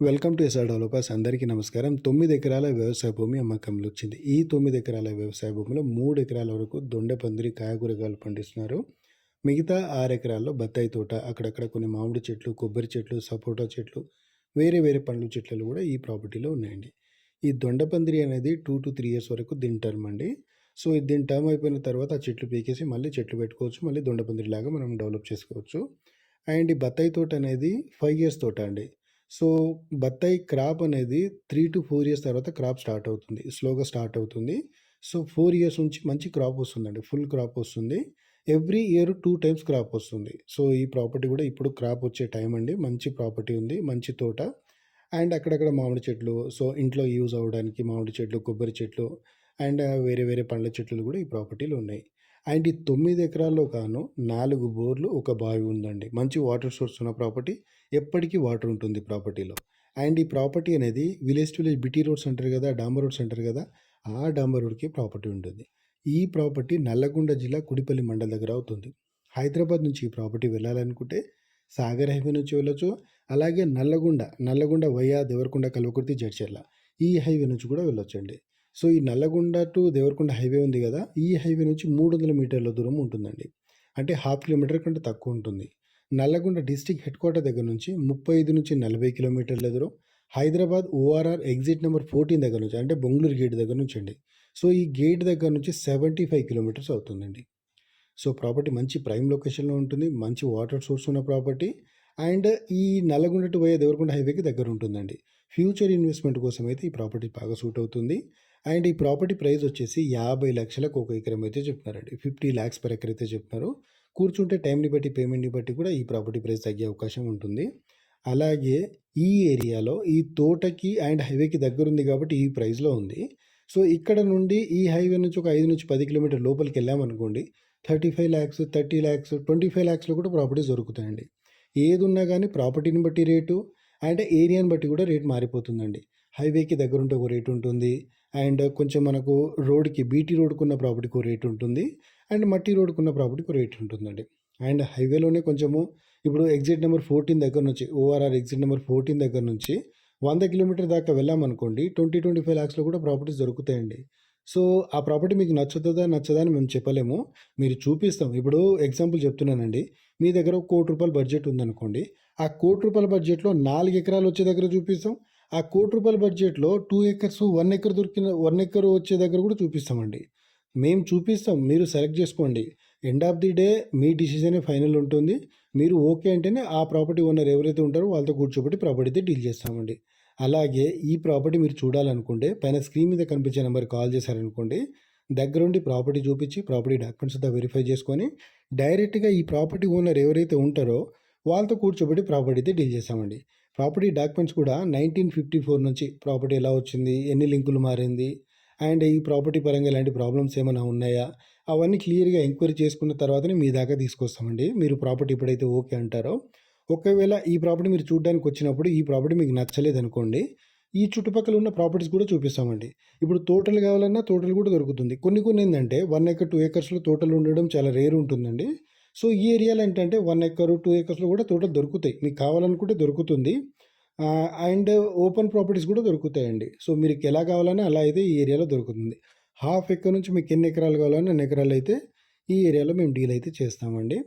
Welcome to SR developers. అందరికీ నమస్కారం. తొమ్మిది ఎకరాల వ్యవసాయ భూమి అమ్మకంలో వచ్చింది. ఈ తొమ్మిది ఎకరాల వ్యవసాయ భూమిలో మూడు ఎకరాల వరకు దొండపందిరి కాయగూరగాయలు పండిస్తున్నారు. మిగతా ఆరు ఎకరాల్లో బత్తాయి తోట అక్కడక్కడ కొన్ని మామిడి చెట్లు కొబ్బరి చెట్లు సపోటా చెట్లు వేరే వేరే పండ్ల చెట్లు కూడా ఈ ప్రాపర్టీలో ఉన్నాయండి. ఈ దొండ పందిరి అనేది టూ టు త్రీ ఇయర్స్ వరకు దీని టర్మ్ అండి. సో దీని టర్మ్ అయిపోయిన తర్వాత ఆ చెట్లు పీకేసి మళ్ళీ చెట్లు పెట్టుకోవచ్చు. మళ్ళీ దొండ పందిరి లాగా మనం డెవలప్ చేసుకోవచ్చు. అండ్ ఈ బత్తాయి తోట అనేది ఫైవ్ ఇయర్స్ తోట అండి. సో బత్తాయి క్రాప్ అనేది త్రీ టు ఫోర్ ఇయర్స్ తర్వాత క్రాప్ స్టార్ట్ అవుతుంది. స్లోగా స్టార్ట్ అవుతుంది. సో ఫోర్ ఇయర్స్ నుంచి మంచి క్రాప్ వస్తుందండి. ఫుల్ క్రాప్ వస్తుంది. Every year two times crop వస్తుంది. సో ఈ ప్రాపర్టీ కూడా ఇప్పుడు క్రాప్ వచ్చే టైం అండి. మంచి ప్రాపర్టీ ఉంది. మంచి తోట. అండ్ అక్కడక్కడ మామిడి చెట్లు. సో ఇంట్లో యూజ్ అవ్వడానికి మామిడి చెట్లు కొబ్బరి చెట్లు అండ్ వేరే వేరే పండ్ల చెట్లు కూడా ఈ ప్రాపర్టీలో ఉన్నాయి. అండ్ ఈ తొమ్మిది ఎకరాల్లో కాను నాలుగు బోర్లు ఒక బావి ఉందండి. మంచి వాటర్ సోర్స్ ఉన్న ప్రాపర్టీ ఎప్పటికీ వాటర్ ఉంటుంది ప్రాపర్టీలో. అండ్ ఈ ప్రాపర్టీ అనేది village to village BT roads అంటారు కదా డాంబర్ రోడ్స్ అంటారు కదా ఆ డాంబర్ రోడ్కి ప్రాపర్టీ ఉంటుంది. ఈ ప్రాపర్టీ నల్లగొండ జిల్లా కుడిపల్లి మండల దగ్గర అవుతుంది. హైదరాబాద్ నుంచి ఈ ప్రాపర్టీ వెళ్ళాలనుకుంటే సాగర్ హైవే నుంచి వెళ్ళొచ్చు అలాగే నల్లగొండ నల్లగొండ వయ్యా దేవరకొండ కల్వకుర్తి జడ్చర్ల ఈ హైవే నుంచి కూడా వెళ్ళొచ్చండి. సో ఈ నల్లగొండ టు దేవరకొండ హైవే ఉంది కదా ఈ హైవే నుంచి మూడు వందల మీటర్ల దూరం ఉంటుందండి. అంటే హాఫ్ కిలోమీటర్ కంటే తక్కువ ఉంటుంది. నల్లగొండ డిస్టిక్ హెడ్ క్వార్టర్ దగ్గర నుంచి ముప్పై ఐదు నుంచి నలభై కిలోమీటర్ల దూరం Hyderabad ORR exit number fourteen దగ్గర నుంచి అంటే బొంగళూరు గేట్ దగ్గర నుంచి అండి. సో ఈ గేట్ దగ్గర నుంచి సెవెంటీ ఫైవ్ కిలోమీటర్స్ అవుతుందండి. సో ప్రాపర్టీ మంచి ప్రైమ్ లొకేషన్లో ఉంటుంది మంచి వాటర్ సోర్స్ ఉన్న ప్రాపర్టీ అండ్ ఈ నల్లగొండ టు పోయే దేవరకొండ హైవేకి దగ్గర ఉంటుందండి. ఫ్యూచర్ ఇన్వెస్ట్మెంట్ కోసం అయితే ఈ ప్రాపర్టీ బాగా సూట్ అవుతుంది. అండ్ ఈ ప్రాపర్టీ ప్రైస్ వచ్చేసి యాభై లక్షలకు ఒక ఎకరం అయితే చెప్తున్నారండి. ఫిఫ్టీ ల్యాక్స్ పర్ ఎకర్ అయితే చెప్తున్నారు. కూర్చుంటే టైంని బట్టి పేమెంట్ని బట్టి కూడా ఈ ప్రాపర్టీ ప్రైస్ తగ్గే అవకాశం ఉంటుంది. అలాగే ఈ ఏరియాలో ఈ తోటకి అండ్ హైవేకి దగ్గర ఉంది కాబట్టి ఈ ప్రైస్లో ఉంది. సో ఇక్కడ నుండి ఈ హైవే నుంచి ఒక ఐదు నుంచి పది కిలోమీటర్ లోపలికి వెళ్ళామనుకోండి thirty five lakhs thirty lakhs twenty five ల్యాక్స్లో కూడా ప్రాపర్టీస్ దొరుకుతాయండి. ఏది ఉన్నా కానీ ప్రాపర్టీని బట్టి రేటు అండ్ ఏరియాని బట్టి కూడా రేట్ మారిపోతుందండి. హైవేకి దగ్గర ఉంటే ఒక రేట్ ఉంటుంది. అండ్ కొంచెం మనకు రోడ్కి బీటీ రోడ్కు ఉన్న ప్రాపర్టీకి ఒక రేట్ ఉంటుంది అండ్ మట్టి రోడ్కు ఉన్న ప్రాపర్టీకి ఒక రేట్ ఉంటుందండి అండ్ హైవేలోనే కొంచెము ఇప్పుడు ఎగ్జిట్ నెంబర్ ఫోర్టీన్ దగ్గర నుంచి ఓఆర్ఆర్ ఎగ్జిట్ నెంబర్ ఫోర్టీన్ దగ్గర నుంచి వంద కిలోమీటర్ దాకా వెళ్ళామనుకోండి ట్వంటీ ట్వంటీ ఫైవ్ ల్యాక్స్లో కూడా ప్రాపర్టీస్ దొరుకుతాయండి. సో ఆ ప్రాపర్టీ మీకు నచ్చుతుందా నచ్చదా అని మేము చెప్పలేము. మీరు చూపిస్తాం. ఇప్పుడు ఎగ్జాంపుల్ చెప్తున్నానండి. మీ దగ్గర ఒక కోటి రూపాయల బడ్జెట్ ఉందనుకోండి. ఆ కోటి రూపాయల బడ్జెట్లో నాలుగు ఎకరాలు వచ్చే దగ్గర చూపిస్తాం. ఆ కోటి రూపాయల బడ్జెట్లో టూ ఎకర్స్ వన్ ఎకర్ దొరికిన వన్ ఎకర్ వచ్చే దగ్గర కూడా చూపిస్తామండి. మేము చూపిస్తాం మీరు సెలెక్ట్ చేసుకోండి. ఎండ్ ఆఫ్ ది డే మీ డిసిజనే ఫైనల్ ఉంటుంది. మీరు ఓకే అంటేనే ఆ ప్రాపర్టీ ఓనర్ ఎవరైతే ఉంటారో వాళ్ళతో కూర్చోబెట్టి ప్రాపర్టీతో డీల్ చేస్తామండి. అలాగే ఈ ప్రాపర్టీ మీరు చూడాలనుకుంటే పైన స్క్రీన్ మీద కనిపించే నెంబర్ కాల్ చేశారనుకోండి దగ్గరుండి ప్రాపర్టీ చూపించి ప్రాపర్టీ డాక్యుమెంట్స్ అంతా వెరిఫై చేసుకొని డైరెక్ట్గా ఈ ప్రాపర్టీ ఓనర్ ఎవరైతే ఉంటారో వాళ్ళతో కూర్చోబెట్టి ప్రాపర్టీతో డీల్ చేస్తామండి. ప్రాపర్టీ డాక్యుమెంట్స్ కూడా నైన్టీన్ ఫిఫ్టీ ఫోర్ నుంచి ప్రాపర్టీ ఎలా వచ్చింది ఎన్ని లింకులు మారింది అండ్ ఈ ప్రాపర్టీ పరంగా ఇలాంటి ప్రాబ్లమ్స్ ఏమైనా ఉన్నాయా అవన్నీ క్లియర్గా ఎంక్వైరీ చేసుకున్న తర్వాతనే మీ దాకా తీసుకొస్తామండి. మీరు ప్రాపర్టీ ఎప్పుడైతే ఓకే అంటారో ఒకవేళ ఈ ప్రాపర్టీ మీరు చూడడానికి వచ్చినప్పుడు ఈ ప్రాపర్టీ మీకు నచ్చలేదు అనుకోండి ఈ చుట్టుపక్కల ఉన్న ప్రాపర్టీస్ కూడా చూపిస్తామండి. ఇప్పుడు తోటలు కావాలన్నా తోటలు కూడా దొరుకుతుంది. కొన్ని కొన్ని ఏంటంటే వన్ ఎకర్ టూ ఎకర్స్లో తోటలు ఉండడం చాలా రేర్ ఉంటుందండి. సో ఈ ఏరియాలో ఏంటంటే వన్ ఎకర్ టూ ఎకర్స్లో కూడా తోట దొరుకుతాయి. మీకు కావాలనుకుంటే దొరుకుతుంది. అండ్ ఓపెన్ ప్రాపర్టీస్ కూడా దొరుకుతాయండి. సో మీరు ఎలా కావాలన్నా అలా అయితే ఈ ఏరియాలో దొరుకుతుంది. హాఫ్ ఎకర్ నుంచి మీకు ఎన్ని ఎకరాలు కావాలన్నా ఎన్ని ఎకరాలు అయితే ఈ ఏరియాలో మేము డీల్ అయితే చేస్తామండి.